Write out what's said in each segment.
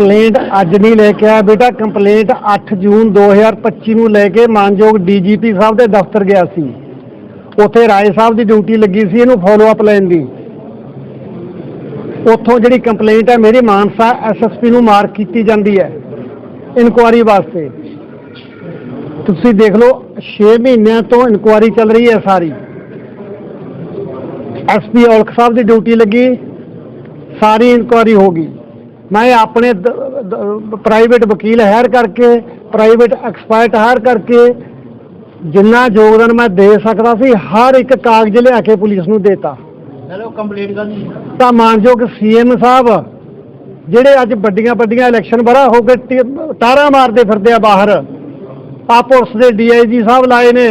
Complaint ਅੱਜ ਨਹੀਂ ਲੈ ਕੇ ਆਇਆ ਬੇਟਾ। ਕੰਪਲੇਂਟ 8 ਜੂਨ 2025 ਨੂੰ ਲੈ ਕੇ ਮਾਨਯੋਗ ਡੀਜੀਪੀ ਸਾਹਿਬ ਦੇ ਦਫ਼ਤਰ ਗਿਆ ਸੀ। ਉੱਥੇ ਰਾਏ ਸਾਹਿਬ ਦੀ ਡਿਊਟੀ ਲੱਗੀ ਸੀ ਇਹਨੂੰ ਫੋਲੋ ਅਪ ਲੈਣ ਦੀ। ਉੱਥੋਂ ਜਿਹੜੀ ਕੰਪਲੇਂਟ ਹੈ ਮੇਰੀ ਮਾਨਸਾ ਐਸਐਸਪੀ ਨੂੰ ਮਾਰਕ ਕੀਤੀ ਜਾਂਦੀ ਹੈ ਇਨਕੁਆਰੀ ਵਾਸਤੇ। ਤੁਸੀਂ ਦੇਖ ਲਓ 6 ਮਹੀਨਿਆਂ ਤੋਂ ਇਨਕੁਆਰੀ ਚੱਲ ਰਹੀ ਹੈ ਸਾਰੀ। ਐਸਪੀ ਔਲਖ ਸਾਹਿਬ ਦੀ ਡਿਊਟੀ ਲੱਗੀ, ਸਾਰੀ ਇਨਕੁਆਰੀ ਹੋ ਗਈ। ਮੈਂ ਆਪਣੇ ਪ੍ਰਾਈਵੇਟ ਵਕੀਲ ਹਾਇਰ ਕਰਕੇ ਪ੍ਰਾਈਵੇਟ ਐਕਸਪਰਟ ਹਾਇਰ ਕਰਕੇ ਜਿੰਨਾ ਯੋਗਦਾਨ ਮੈਂ ਦੇ ਸਕਦਾ ਸੀ ਹਰ ਇੱਕ ਕਾਗਜ਼ ਲਿਆ ਕੇ ਪੁਲਿਸ ਨੂੰ ਦੇਤਾ। ਚਲੋ ਕੰਪਲੀਟ ਕਰ ਤਾਂ ਮਾਨਯੋਗ ਸੀਐਮ ਸਾਹਿਬ ਜਿਹੜੇ ਅੱਜ ਵੱਡੀਆਂ ਵੱਡੀਆਂ ਇਲੈਕਸ਼ਨ ਬੜਾ ਹੋ ਕੇ ਤਾਰਾਂ ਮਾਰਦੇ ਫਿਰਦੇ ਆ ਬਾਹਰ। ਆ ਪੁਲਿਸ ਦੇ ਡੀਆਈਜੀ ਸਾਹਿਬ ਲਾਏ ਨੇ।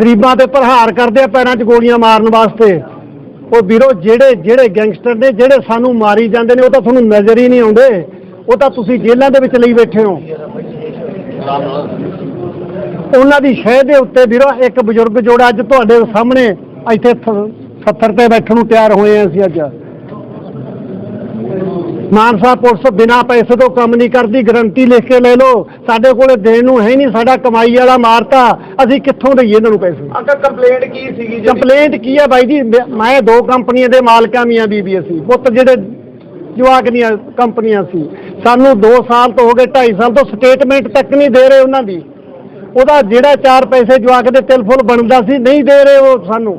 ਗਰੀਬਾਂ ਤੇ ਪ੍ਰਹਾਰ ਕਰਦੇ ਆ ਪੈਰਾਂ 'ਚ ਗੋਲੀਆਂ ਮਾਰਨ ਵਾਸਤੇ। ਉਹ ਵੀਰੋ, ਜਿਹੜੇ ਜਿਹੜੇ ਗੈਂਗਸਟਰ ਨੇ, ਜਿਹੜੇ ਸਾਨੂੰ ਮਾਰੀ ਜਾਂਦੇ ਨੇ, ਉਹ ਤਾਂ ਤੁਹਾਨੂੰ ਨਜ਼ਰ ਹੀ ਨਹੀਂ ਆਉਂਦੇ। ਉਹ ਤਾਂ ਤੁਸੀਂ ਜੇਲ੍ਹਾਂ ਦੇ ਵਿੱਚ ਲਈ ਬੈਠੇ ਹੋ। ਉਹਨਾਂ ਦੀ ਸ਼ਹਿ ਦੇ ਉੱਤੇ ਵੀਰੋ, ਇੱਕ ਬਜ਼ੁਰਗ ਜੋੜਾ ਅੱਜ ਤੁਹਾਡੇ ਸਾਹਮਣੇ ਇੱਥੇ ਥ- ਸੱਥਰ ਤੇ ਬੈਠਣ ਨੂੰ ਤਿਆਰ ਹੋਏ ਆ ਅਸੀਂ ਅੱਜ। ਮਾਨਸਾ ਪੁਲਿਸ ਬਿਨਾ ਪੈਸੇ ਤੋਂ ਕੰਮ ਨਹੀਂ ਕਰਦੀ ਗਰੰਟੀ ਲਿਖ ਕੇ ਲੈ ਲਓ। ਸਾਡੇ ਕੋਲੇ ਦੇਣ ਨੂੰ ਹੈ ਨਹੀਂ ਸਾਡਾ ਕਮਾਈ ਵਾਲਾ ਮਾਰਤਾ ਅਸੀਂ ਕਿੱਥੋਂ ਦਈਏ ਇਹਨਾਂ ਨੂੰ ਪੈਸੇ? ਅੰਕਲ ਕੰਪਲੇਂਟ ਕੀ ਸੀਗੀ ਜਿਹੜੀ? ਕੰਪਲੇਂਟ ਕੀ ਹੈ ਬਾਈ ਜੀ? ਮੈਂ- ਦੋ ਕੰਪਨੀਆਂ ਦੇ ਮਾਲਕਾਂ ਮੀਆਂ ਬੀਬੀ ਅਸੀਂ ਪੁੱਤ ਜਿਹੜੇ ਜਵਾਕ ਦੀਆਂ ਕੰਪਨੀਆਂ ਸੀ। ਸਾਨੂੰ 2 ਸਾਲ ਤੋਂ ਹੋ ਗਏ 2.5 ਸਾਲ ਤੋਂ ਸਟੇਟਮੈਂਟ ਤੱਕ ਨਹੀਂ ਦੇ ਰਹੇ ਉਹਨਾਂ ਦੀ। ਉਹਦਾ ਜਿਹੜਾ ਚਾਰ ਪੈਸੇ ਜਵਾਕ ਦੇ ਤਿਲ ਫੁੱਲ ਬਣਦਾ ਸੀ ਨਹੀਂ ਦੇ ਰਹੇ ਉਹ ਸਾਨੂੰ।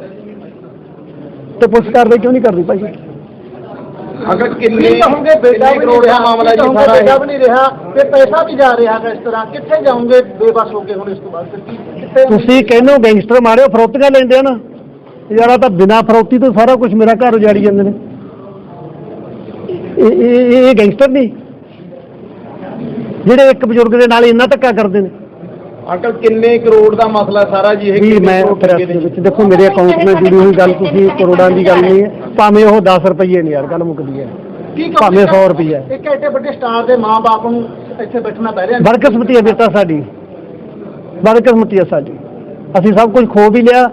ਤੇ ਪੁਲਿਸ ਕਾਰਵਾਈ ਕਿਉਂ ਨਹੀਂ ਕਰਦੀ ਭਾਈ? ਅੰਕਲ ਕਿੰਨੇ ਕਹੋਗੇ ਬੇਟਾ ਵੀ ਕਰੋੜ ਦਾ ਰਿਹਾ ਮਾਮਲਾ ਜੀ ਸਾਰਾ ਬੇਟਾ ਇਹ? ਵੀ ਨਹੀਂ ਰਿਹਾ ਤੇ ਪੈਸਾ ਵੀ ਜਾ ਰਿਹਾ ਹੈ ਇਸ ਤਰ੍ਹਾਂ। ਕਿੱਥੇ ਜਾਓਗੇ ਬੇਬਸ ਹੋ ਕੇ ਹੁਣ ਇਸ ਤੋਂ ਬਾਅਦ? ਫਿਰ ਕੀ ਕਿੱਥੇ ਤੁਸੀਂ ਕਹਿੰਦੇ ਹੋ ਗੈਂਗਸਟਰ ਮਾਰਿਓ ਫਰੋਤੀਆਂ ਲੈਂਦੇ ਆ ਨਾ। ਯਾਰਾ ਤਾਂ ਬਿਨਾਂ ਫਰੋਤੀ ਤੋਂ ਸਾਰਾ ਕੁਝ ਮੇਰਾ ਘਰ ਉਜਾੜੀ ਜਾਂਦੇ ਨੇ। ਇਹ ਇਹ ਇਹ ਗੈਂਗਸਟਰ ਨਹੀਂ। ਜਿਹੜੇ ਇੱਕ ਬਜ਼ੁਰਗ ਦੇ ਨਾਲ ਇੰਨਾ ਧੱਕਾ ਕਰਦੇ ਨੇ। ਅੰਕਲ ਕਿੰਨੇ ਕਰੋੜ ਦਾ ਮਸਲਾ ਸਾਰਾ ਜੀ ਇਹ ਵੀ ਮੈਂ ਪ੍ਰੈਸ ਦੇ? ਵਿੱਚ ਦੇਖੋ ਮੇਰੇ ਅਕਾਊਂਟ ਨਾਲ ਜੁੜੀ ਹੋਈ ਗੱਲ ਤੁਸੀਂ ਕਰੋੜਾਂ ਦੀ ਗੱਲ ਨਹੀਂ ਹੈ। ਭਾਵੇਂ ਉਹ 10 ਰੁਪਏ ਨੇ ਯਾਰ ਗੱਲ ਮੁੱਕਦੀ ਹੈ। ਭਾਵੇਂ 100 ਰੁਪਈਆ। ਇੱਕ ਐਡੇ ਵੱਡੇ ਸਟਾਰ ਦੇ ਮਾਂ-ਬਾਪ ਨੂੰ ਇੱਥੇ ਬੈਠਣਾ ਪੈ ਰਿਹਾ। ਬਦਕਿਸਮਤੀ ਹੈ ਬੇਟਾ ਸਾਡੀ। ਬਦਕਿਸਮਤੀ ਹੈ ਸਾਡੀ। ਅਸੀਂ ਸਭ ਕੁਝ ਖੋ ਵੀ ਲਿਆ।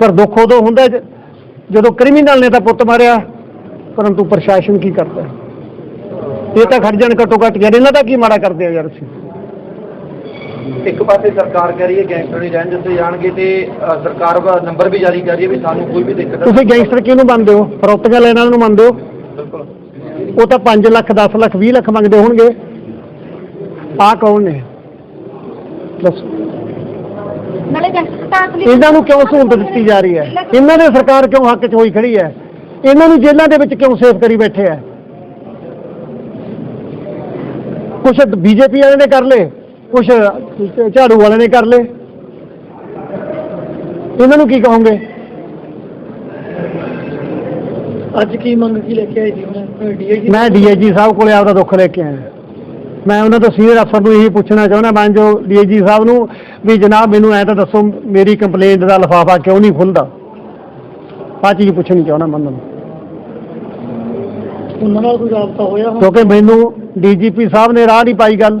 ਪਰ ਦੁੱਖ ਉਦੋਂ ਹੁੰਦਾ ਜਦੋਂ ਕ੍ਰਿਮੀਨਲ ਨੇ ਤਾਂ ਪੁੱਤ ਮਾਰਿਆ। ਪਰੰਤੂ ਪ੍ਰਸ਼ਾਸਨ ਕੀ ਕਰਦਾ ਹੈ? ਇਹ ਤਾਂ ਖੜ ਜਾਣ ਘੱਟੋ ਘੱਟ ਯਾਰ ਇਹਨਾਂ ਦਾ ਕੀ ਮਾੜਾ ਕਰਦੇ ਆ ਯਾਰ ਅਸੀਂ ਇੱਕ ਪਾਸੇ ਸਰਕਾਰ ਕਹਿ ਰਹੀ ਹੈ ਗੈਂਗਸਟਰ ਦੀ ਰੇਂਜ ਤੇ ਜਾਣਗੇ ਤੇ ਅ, ਸਰਕਾਰ ਦਾ ਨੰਬਰ ਵੀ ਜਾਰੀ ਕਰ ਰਹੀ ਹੈ ਵੀ ਸਾਨੂੰ ਕੋਈ ਵੀ ਦਿੱਕਤ ਤੁਸੀਂ ਗੈਂਗਸਟਰ ਕਿਹਨੂੰ ਮੰਨਦੇ ਹੋ? ਫਰੋਤੀਆਂ ਲੈਣ ਵਾਲਿਆਂ ਨੂੰ ਮੰਨਦੇ ਹੋ? ਬਿਲਕੁਲ। ਉਹ ਤਾਂ 5 ਲੱਖ 10 ਲੱਖ 20 ਲੱਖ ਮੰਗਦੇ ਹੋਣਗੇ। ਆ ਕੌਣ ਨੇ? ਦੱਸੋ। ਨਾਲੇ ਗੈਂਗਸਟਰ ਅਸਲੀ ਇਹਨਾਂ ਨੂੰ ਕਿਉਂ ਸਹੂਲਤ ਦਿੱਤੀ ਜਾ ਰਹੀ ਹੈ? ਇਹਨਾਂ ਦੇ ਸਰਕਾਰ ਕਿਉਂ ਹੱਕ 'ਚ ਹੋਈ ਖੜੀ ਹੈ? ਇਹਨਾਂ ਨੂੰ ਜੇਲ੍ਹਾਂ ਦੇ ਵਿੱਚ ਕਿਉਂ ਸੇਫ ਕਰੀ ਬੈਠੇ ਹੈ? ਕੁਛ ਬੀਜੇਪੀ ਵਾਲਿਆਂ ਨੇ ਕਰ ਲਏ? ਕੁਛ ਝਾੜੂ ਵਾਲਿਆਂ ਨੇ ਕਰ ਲਏ। ਇਹਨਾਂ ਨੂੰ ਕੀ ਕਹੋਗੇ? ਅੱਜ ਕੀ ਮੰਗ ਕੀ ਲੈ ਕੇ ਆਏ ਜੀ? ਡੀਆਈਜੀ ਮੈਂ ਡੀਆਈਜੀ ਸਾਹਿਬ ਕੋਲੇ ਆਪਦਾ ਦੁੱਖ ਲੈ ਕੇ ਆਇਆ। ਮੈਂ ਉਹਨਾਂ ਤੋਂ ਸੀਨੀਅਰ ਅਫਸਰ ਨੂੰ ਇਹੀ ਪੁੱਛਣਾ ਚਾਹੁੰਦਾ ਮੈਂ ਜੋ ਡੀਆਈਜੀ ਸਾਹਿਬ ਨੂੰ ਵੀ ਜਨਾਬ ਮੈਨੂੰ ਐ ਤਾਂ ਦੱਸੋ ਮੇਰੀ ਕੰਪਲੇਂਟ ਦਾ ਲਿਫਾਫਾ ਕਿਉਂ ਨਹੀਂ ਖੁੱਲਦਾ? ਆਹ ਚੀਜ਼ ਪੁੱਛਣੀ ਚਾਹੁੰਦਾ ਮੈਂ ਉਹਨਾਂ ਨੂੰ। ਉਹਨਾਂ ਨਾਲ ਕੋਈ ਰਾਬਤਾ ਹੋਇਆ ਹੁਣ? ਕਿਉਂਕਿ ਮੈਨੂੰ ਡੀਜੀਪੀ ਸਾਹਿਬ ਨੇ ਰਾਹ ਨਹੀਂ ਪਾਈ ਗੱਲ।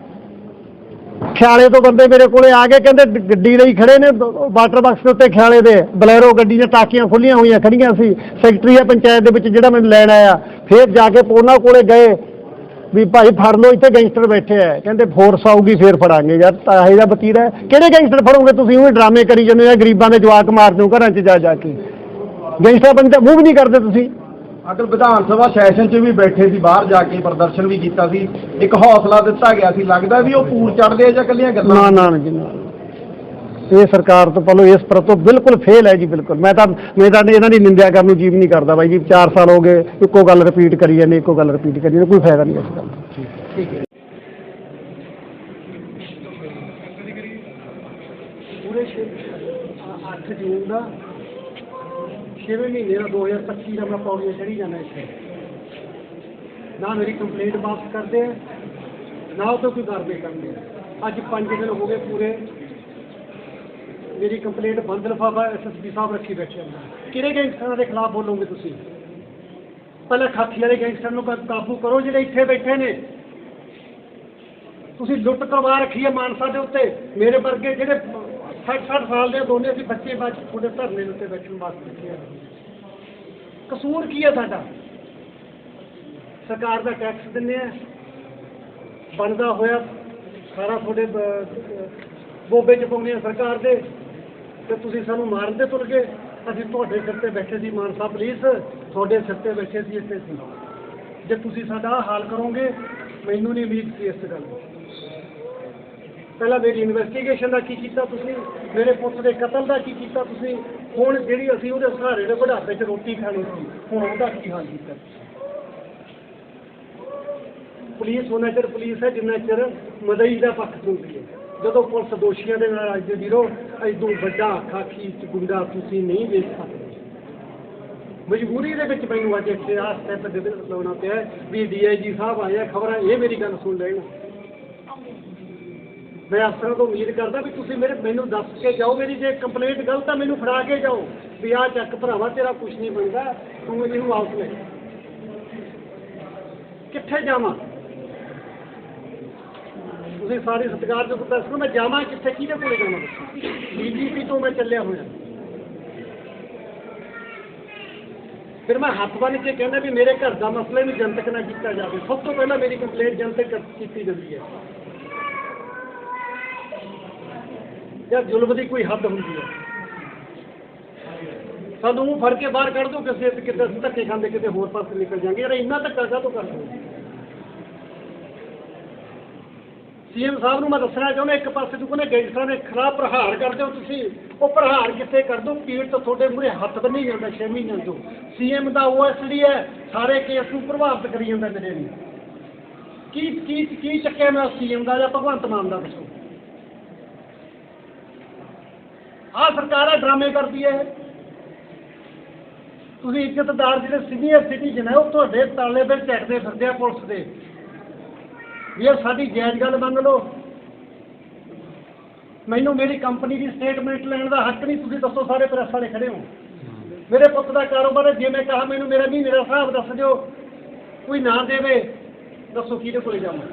ਖਿਆਲੇ ਤੋਂ ਬੰਦੇ ਮੇਰੇ ਕੋਲੇ ਆ ਗਏ, ਕਹਿੰਦੇ ਗੱਡੀ ਲਈ ਖੜੇ ਨੇ ਵਾਟਰ ਬਾਕਸ ਦੇ ਉੱਤੇ ਖਿਆਲੇ ਦੇ, ਬਲੈਰੋ ਗੱਡੀ ਦੀਆਂ ਟਾਕੀਆਂ ਖੁੱਲੀਆਂ ਹੋਈਆਂ ਖੜੀਆਂ ਸੀ, ਸੈਕਟਰੀ ਆ ਪੰਚਾਇਤ ਦੇ ਵਿੱਚ ਜਿਹੜਾ ਮੈਨੂੰ ਲੈਣ ਆਇਆ, ਫਿਰ ਜਾ ਕੇ ਉਹਨਾਂ ਕੋਲੇ ਗਏ, ਵੀ ਭਾਈ ਫੜ ਲਓ, ਇੱਥੇ ਗੈਂਗਸਟਰ ਬੈਠੇ ਆ, ਕਹਿੰਦੇ ਫੋਰਸ ਆਊਗੀ, ਫੇਰ ਫੜਾਂਗੇ, ਯਾਰ ਤਾਂ ਦਾ ਬਤੀਰਾ ਕਿਹੜੇ ਗੈਂਗਸਟਰ ਫੜੋਗੇ ਤੁਸੀਂ, ਉਹ ਡਰਾਮੇ ਕਰੀ ਜਾਂਦੇ ਆ ਗਰੀਬਾਂ ਦੇ ਜਵਾਕ ਮਾਰ ਦਿਓ, ਘਰਾਂ 'ਚ ਜਾ ਜਾ ਕੇ। ਗੈਂਗਸਟਰ ਬੰਦੇ ਮੂੰਹ ਵੀ ਨਹੀਂ ਕਰਦੇ ਤੁਸੀਂ। ਅਗਰ ਵਿਧਾਨ ਸਭਾ ਸੈਸ਼ਨ 'ਚ ਵੀ ਬੈਠੇ ਸੀ ਬਾਹਰ ਜਾ ਕੇ ਪ੍ਰਦਰਸ਼ਨ ਵੀ ਕੀਤਾ ਸੀ ਇੱਕ ਹੌਸਲਾ ਦਿੱਤਾ ਗਿਆ ਸੀ ਲੱਗਦਾ ਵੀ ਉਹ ਪੂਰ ਚੜਦੇ ਆ ਜਾਂ ਕੱਲੀਆਂ ਗੱਲਾਂ? ਨਾ ਨਾ ਜੀ ਨਾ। ਇਹ ਸਰਕਾਰ ਤੋਂ ਪਹਿਲਾਂ ਇਸ ਪ੍ਰਤੋਂ ਬਿਲਕੁਲ ਫੇਲ ਹੈ ਜੀ ਬਿਲਕੁਲ। ਮੈਂ ਤਾਂ ਮੈਂ ਤਾਂ ਇਹਨਾਂ ਦੀ ਨਿੰਦਿਆ ਕਰਨ ਨੂੰ ਜੀਵ ਨਹੀਂ ਕਰਦਾ ਬਾਈ ਜੀ। 4 ਸਾਲ ਹੋ ਗਏ ਇੱਕੋ ਗੱਲ ਰਿਪੀਟ ਕਰੀ ਜਾਂਦੇ ਇੱਕੋ ਗੱਲ ਰਿਪੀਟ ਕਰੀ ਜਾਂਦੇ ਕੋਈ ਫਾਇਦਾ ਨਹੀਂ ਇਸ ਗੱਲ ਦਾ। ਪੂਰੇ 8 ਜੂਨ ਦਾ 6ਵੇਂ ਮਹੀਨੇ ਦਾ 2025 ਦਾ ਮੈਂ ਪੌੜੀਆਂ ਚੜੀ ਜਾਂਦਾ ਇੱਥੇ। ਨਾ ਮੇਰੀ ਕੰਪਲੇਂਟ ਵਾਪਸ ਕਰਦੇ ਆ, ਨਾ ਉਹ ਤੋਂ ਕੋਈ ਕਾਰਵਾਈ ਕਰਦੇ ਅੱਜ 5 ਦਿਨ ਹੋ ਗਏ ਪੂਰੇ। ਮੇਰੀ ਕੰਪਲੇਂਟ ਬੰਦ ਲਫਾਫਾ ਐਸਐਸਪੀ ਸਾਹਿਬ ਰੱਖੀ ਬੈਠੇ ਨੇ ਕਿਹੜੇ ਗੈਂਗਸਟਰਾਂ ਦੇ ਖਿਲਾਫ ਬੋਲੋਗੇ ਤੁਸੀਂ? ਪਹਿਲਾਂ ਖਾਖੀ ਵਾਲੇ ਗੈਂਗਸਟਰ ਨੂੰ ਕਾਬੂ ਕਰੋ ਜਿਹੜੇ ਇੱਥੇ ਬੈਠੇ ਨੇ। ਤੁਸੀਂ ਲੁੱਟ ਕਰਵਾ ਰੱਖੀ ਹੈ ਮਾਨਸਾ ਦੇ ਉੱਤੇ। ਮੇਰੇ ਵਰਗੇ ਜਿਹੜੇ 60 60 ਸਾਲ ਦੇ ਦੋਨੇ ਅਸੀਂ ਬੱਚੇ ਬਾਅਦ ਤੁਹਾਡੇ ਧਰਨੇ ਦੇ ਉੱਤੇ ਬੈਠਣ ਵਾਸਤੇ ਬੈਠੇ ਕਸੂਰ ਕੀ ਹੈ ਸਾਡਾ? ਸਰਕਾਰ ਦਾ ਟੈਕਸ ਦਿੰਨੇ ਆ, ਬਣਦਾ ਹੋਇਆ ਸਾਰਾ ਤੁਹਾਡੇ ਬੋਬੇ ਚ ਪਾਉਂਦੇ ਆ ਸਰਕਾਰ ਦੇ, ਤੇ ਤੁਸੀਂ ਸਾਨੂੰ ਮਾਰਨ ਤੇ ਤੁਰ ਗਏ। ਅਸੀਂ ਤੁਹਾਡੇ ਸਿਰ ਤੇ ਬੈਠੇ ਸੀ ਮਾਨਸਾ ਪੁਲਿਸ ਤੁਹਾਡੇ ਸਿਰ ਤੇ ਬੈਠੇ ਸੀ ਇੱਥੇ ਸੀ ਜੇ ਤੁਸੀਂ ਸਾਡਾ ਆਹ ਹਾਲ ਕਰੋਗੇ, ਮੈਨੂੰ ਨਹੀਂ ਉਮੀਦ ਸੀ ਇਸ ਗੱਲ ਦੀ। ਪਹਿਲਾਂ ਮੇਰੀ ਇਨਵੈਸਟੀਗੇਸ਼ਨ ਦਾ ਕੀ ਕੀਤਾ ਤੁਸੀਂ? ਮੇਰੇ ਪੁੱਤ ਦੇ ਕਤਲ ਦਾ ਕੀ ਕੀਤਾ ਤੁਸੀਂ? ਹੁਣ ਜਿਹੜੀ ਅਸੀਂ ਉਹਦੇ ਸਹਾਰੇ ਦੇ ਬੁਢਾਪੇ 'ਚ ਰੋਟੀ ਖਾਣੀ ਸੀ, ਹੁਣ ਉਹਦਾ ਕੀ ਹਾਲ ਕੀਤਾ ਪੁਲਿਸ ਉਹਨਾਂ ਚਿਰ ਪੁਲਿਸ ਹੈ, ਜਿੰਨਾ ਚਿਰ ਮਦਈ ਦਾ ਪੱਖ ਚੁੰਦੀ ਹੈ। ਜਦੋਂ ਪੁਲਿਸ ਦੋਸ਼ੀਆਂ ਦੇ ਨਾਲ ਅੱਜ ਦੇ ਵੀਰੋ ਇਦੋਂ ਵੱਡਾ ਖਾਕੀ ਚ ਗੁੰਡਾ ਤੁਸੀਂ ਨਹੀਂ ਵੇਚ ਸਕਦੇ। ਮਜਬੂਰੀ ਦੇ ਵਿੱਚ ਮੈਨੂੰ ਅੱਜ ਇੱਥੇ ਆਹ ਸਟੈਪ ਦੇ ਲਾਉਣਾ ਪਿਆ ਹੈ ਵੀ ਡੀਆਈਜੀ ਸਾਹਿਬ ਆਏ ਖਬਰਾਂ ਇਹ ਮੇਰੀ ਗੱਲ ਸੁਣ ਲੈਣ। ਮੈਂ ਅਫਸਰਾਂ ਤੋਂ ਉਮੀਦ ਕਰਦਾ ਵੀ ਤੁਸੀਂ ਮੇਰੇ ਮੈਨੂੰ ਦੱਸ ਕੇ ਜਾਓ ਮੇਰੀ ਜੇ ਕੰਪਲੇਂਟ ਗਲਤ ਆ, ਮੈਨੂੰ ਫੜਾ ਕੇ ਜਾਓ ਵੀ ਆਹ ਚੱਕ ਭਰਾਵਾ, ਤੇਰਾ ਕੁਝ ਨਹੀਂ ਬਣਦਾ, ਤੂੰ ਇਹਨੂੰ ਵਾਪਸ ਲੈ ਕਿੱਥੇ ਜਾਵਾਂ? ਤੁਸੀਂ ਸਾਰੇ ਸਤਿਕਾਰ ਦੇ ਦੱਸ ਮੈਂ ਜਾਵਾਂ ਕਿੱਥੇ? ਕਿਹਦੇ ਕੋਲੇ ਜਾਵਾਂ? ਡੀਜੀਪੀ ਤੋਂ ਮੈਂ ਚੱਲਿਆ ਹੋਇਆ। ਫਿਰ ਮੈਂ ਹੱਥ ਬੰਨ ਕੇ ਕਹਿੰਦਾ ਵੀ ਮੇਰੇ ਘਰ ਦਾ ਮਸਲਾ ਨੂੰ ਜਨਤਕ ਨਾ ਕੀਤਾ ਜਾਵੇ। ਸਭ ਤੋਂ ਪਹਿਲਾਂ ਮੇਰੀ ਕੰਪਲੇਂਟ ਜਨਤਕ ਕੀਤੀ ਜਾਂਦੀ ਹੈ। ਜਾਂ ਜ਼ੁਲਮ ਦੀ ਕੋਈ ਹੱਦ ਹੁੰਦੀ ਹੈ। ਸਾਨੂੰ ਮੂੰਹ ਫੜ ਕੇ ਬਾਹਰ ਕੱਢ ਦੋ ਕਿਸੇ ਕਿਤੇ ਅਸੀਂ ਧੱਕੇ ਖਾਂਦੇ, ਕਿਤੇ ਹੋਰ ਪਾਸੇ ਨਿਕਲ ਜਾਾਂਗੇ। ਯਾਰ ਇੰਨਾ ਧੱਕਾ ਕਾਹ ਕਾਹਤੋਂ ਕਰਦੇ ਹੋ? ਸੀਐਮ ਸਾਹਿਬ ਨੂੰ ਮੈਂ ਦੱਸਣਾ ਚਾਹੁੰਦਾ, ਇੱਕ ਪਾਸੇ ਤੋਂ ਕਹਿੰਦੇ ਗੈਂਗਸਟਰਾਂ ਦੇ ਖਿਲਾਫ ਪ੍ਰਹਾਰ ਕਰਦੇ ਹੋ ਤੁਸੀਂ। ਉਹ ਪ੍ਰਹਾਰ ਕਿੱਥੇ ਕਰ ਦੋ ਪੀੜ ਤੋਂ ਤੁਹਾਡੇ ਮੂਹਰੇ ਹੱਥ ਬੰਨੀ ਜਾਂਦਾ 6 ਮਹੀਨਿਆਂ ਤੋਂ। ਸੀਐਮ ਦਾ ਓਐਸਡੀ ਹੈ, ਸਾਰੇ ਕੇਸ ਨੂੰ ਪ੍ਰਭਾਵਿਤ ਕਰੀ ਜਾਂਦਾ ਮੇਰੇ ਨੂੰ ਕੀ ਕੀ ਕੀ ਚੱਕਿਆ ਮੈਂ ਸੀਐਮ ਦਾ ਜਾਂ ਭਗਵੰਤ ਮਾਨ ਦਾ ਦੱਸੋ? ਆਹ ਸਰਕਾਰ ਆ, ਡਰਾਮੇ ਕਰਦੀ ਹੈ ਤੁਸੀਂ ਇੱਜ਼ਤਦਾਰ ਜਿਹੜੇ ਸੀਨੀਅਰ ਸਿਟੀਜ਼ਨ ਹੈ ਉਹ ਤੁਹਾਡੇ ਤਾਲੇ ਤੇ ਝੱਟਦੇ ਫਿਰਦੇ ਆ ਪੁਲਿਸ ਦੇ। ਵੀ ਇਹ ਸਾਡੀ ਜਾਇਜ਼ ਗੱਲ ਮੰਨ ਲਓ। ਮੈਨੂੰ ਮੇਰੀ ਕੰਪਨੀ ਦੀ ਸਟੇਟਮੈਂਟ ਲੈਣ ਦਾ ਹੱਕ ਨਹੀਂ, ਤੁਸੀਂ ਦੱਸੋ ਸਾਰੇ ਪ੍ਰੈਸ ਵਾਲੇ ਖੜੇ ਹੋ। ਮੇਰੇ ਪੁੱਤ ਦਾ ਕਾਰੋਬਾਰ ਹੈ, ਜੇ ਮੈਂ ਕਹਾ ਮੈਨੂੰ ਮੇਰਾ ਮਹੀਨੇ ਦਾ ਹਿਸਾਬ ਦੱਸ ਦਿਓ। ਕੋਈ ਨਾ ਦੇਵੇ, ਦੱਸੋ ਕਿਹਦੇ ਕੋਲੇ ਜਾਵਾਂ?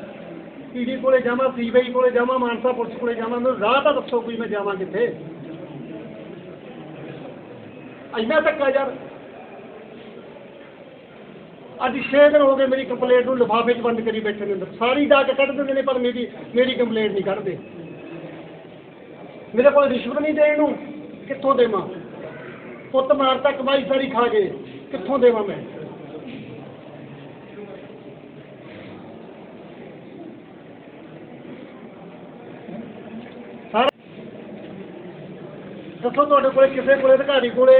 ਪੀਡੀ ਕੋਲੇ ਜਾਵਾਂ, ਸੀਬੀਆਈ ਕੋਲੇ ਜਾਵਾਂ, ਮਾਨਸਾ ਪੁਲਿਸ ਕੋਲੇ ਜਾਵਾਂ, ਮੈਨੂੰ ਰਾਹ ਤਾਂ ਦੱਸੋ ਕੋਈ ਮੈਂ ਜਾਵਾਂ ਕਿੱਥੇ। ਇੰਨਾ ਧੱਕਾ ਯਾਰ। ਅੱਜ 6 ਦਿਨ ਹੋ ਗਏ ਮੇਰੀ ਕੰਪਲੇਂਟ ਨੂੰ ਲਿਫਾਫੇ 'ਚ ਬੰਦ ਕਰੀ ਬੈਠੇ ਨੇ ਅੰਦਰ। ਸਾਰੀ ਡਾਕ ਕੱਢ ਦਿੰਦੇ ਨੇ, ਪਰ ਮੇਰੀ ਮੇਰੀ ਕੰਪਲੇਂਟ ਨਹੀਂ ਕੱਢਦੇ। ਮੇਰੇ ਕੋਲ ਰਿਸ਼ਵਤ ਨਹੀਂ ਦੇਣ ਨੂੰ। ਕਿੱਥੋਂ ਦੇਵਾਂ? ਪੁੱਤ ਮਾਰਤਾ, ਕਮਾਈ ਸਾਰੀ ਖਾ ਗਏ। ਕਿੱਥੋਂ ਦੇਵਾਂ ਮੈਂ ਸਾਰਾ ਦੱਸੋ ਤੁਹਾਡੇ ਕੋਲੇ ਕਿਸੇ ਕੋਲੇ ਅਧਿਕਾਰੀ ਕੋਲੇ,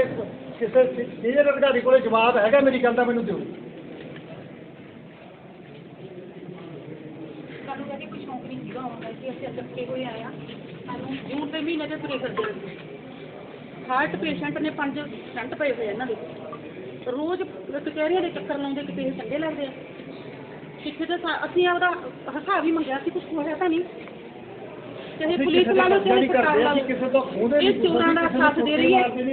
ਕਿਸੇ ਸੀਨੀਅਰ ਅਧਿਕਾਰੀ ਕੋਲੇ ਜਵਾਬ ਹੈਗਾ ਮੇਰੀ ਗੱਲ ਦਾ ਮੈਨੂੰ ਦਿਓ। ਸਾਨੂੰ ਕਹਿੰਦੇ ਕੋਈ ਸ਼ੌਂਕ ਨਹੀਂ ਸੀਗਾ ਆਉਣ ਦਾ, ਕਿ ਅਸੀਂ ਅੱਗੇ ਹੋਏ ਆਏ ਸਾਨੂੰ ਜੂਨ ਦੇ ਮਹੀਨੇ ਦੇ ਤੁਰੇ ਫਿਰਦੇ ਰਹਿੰਦੇ ਹਾਰਟ ਪੇਸ਼ੈਂਟ ਨੇ ਪੰਜ ਸਟੰਟ ਪਏ ਹੋਏ ਇਹਨਾਂ ਦੇ। ਰੋਜ਼ ਕਚਹਿਰੀਆਂ ਦੇ ਚੱਕਰ ਲਾਉਂਦੇ, ਕਿਤੇ ਇਹ ਚੰਗੇ ਲੱਗਦੇ ਆ। ਕਿੱਥੇ ਤੇ ਅਸੀਂ ਆਪਦਾ ਹਿਸਾਬ ਹੀ ਮੰਗਿਆ ਸੀ ਕੁਝ ਹੋਇਆ ਤਾਂ ਨਹੀਂ। ਚਾਹੇ ਪੁਲਿਸ ਲਾ ਲਓ ਚਾਹੇ ਸਰਕਾਰ ਲਾ ਅਸੀਂ ਕਿਸੇ ਤੋਂ ਖੋਹਦੇ ਲਓ ਇਹ ਚੋਰਾਂ ਦਾ ਸਾਥ ਦੇ ਰਹੀ ਹੈ ਤੇ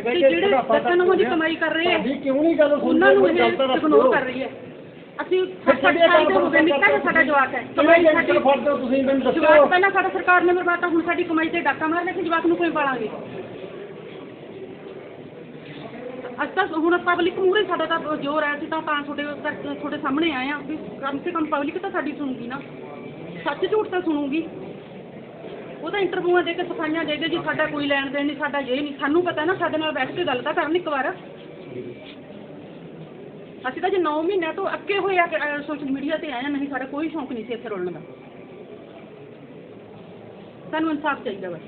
ਕੇ ਜਿਹੜੇ ਬੁਢਾਪਾ ਦਸਾਂ ਨੰਬਰ ਦੀ ਕਮਾਈ ਕਰ ਰਹੇ ਸਾਡੀ ਕਿਉਂ ਨਹੀਂ ਗੱਲ ਸੁਣਦੇ? ਉਹਨਾਂ ਨੂੰ ਇਹ ਤਾਂ ਇਗਨੋਰ। ਕਰ ਰਹੀ ਹੈ। ਅਸੀਂ ਸਾਲ ਦੇ ਹੋ ਗਏ ਨਿੱਕਾ ਜਿਹਾ ਸਾਡਾ ਜਵਾਕ ਹੈ। ਕਮਾਈ ਸਾਡੀ ਸਾਡੀ ਹੋ? ਤੁਸੀਂ ਮੈਨੂੰ ਜਵਾਕ ਦੱਸੋ ਪਹਿਲਾਂ ਸਾਡਾ ਸਰਕਾਰ ਨੇ ਮਰਵਾਤਾ ਹੁਣ ਸਾਡੀ ਕਮਾਈ ਤੇ ਡਾਕਾ ਮਾਰਨਾ ਕਿ ਜਵਾਕ ਨੂੰ ਕੋਈ ਪਾਲਾਂਗੇ? ਅੱਜ ਤਾਂ ਹੁਣ ਪਬਲਿਕ ਮੂਹਰੇ ਸਾਡਾ ਤਾਂ ਜੋਰ ਹੈ ਅਸੀਂ ਤਾਂ ਤਾਂ ਤੁਹਾਡੇ ਤੁਹਾਡੇ ਸਾਹਮਣੇ ਆਏ ਆ ਵੀ ਕਮ ਸੇ ਕਮ ਪਬਲਿਕ ਤਾਂ ਸਾਡੀ ਸੁਣੂਗੀ ਨਾ। ਸੱਚ ਝੂਠ ਤਾਂ ਸੁਣੂਗੀ। ਉਹ ਤਾਂ ਇੰਟਰਵਿਊਆਂ ਦੇ ਕੇ ਸਫਾਈਆਂ ਦੇ ਕੇ ਜੀ, ਸਾਡਾ ਕੋਈ ਲੈਣ ਦੇਣ ਨਹੀਂ, ਸਾਡਾ ਇਹ ਨਹੀਂ। ਸਾਨੂੰ ਪਤਾ ਨਾ, ਸਾਡੇ ਨਾਲ ਬੈਠ ਕੇ ਗੱਲ ਤਾਂ ਕਰਨ ਇੱਕ ਵਾਰ। ਅਸੀਂ ਤਾਂ ਜੇ 9 ਮਹੀਨਿਆਂ ਤੋਂ ਅੱਕੇ ਹੋਏ ਆ ਸੋਸ਼ਲ ਮੀਡੀਆ ਤੇ ਆਏ ਆ, ਨਹੀਂ, ਸਾਡਾ ਕੋਈ ਸ਼ੌਂਕ ਨਹੀਂ ਸੀ ਇੱਥੇ ਰੋਲਣ ਦਾ। ਸਾਨੂੰ ਇਨਸਾਫ ਚਾਹੀਦਾ ਬਸ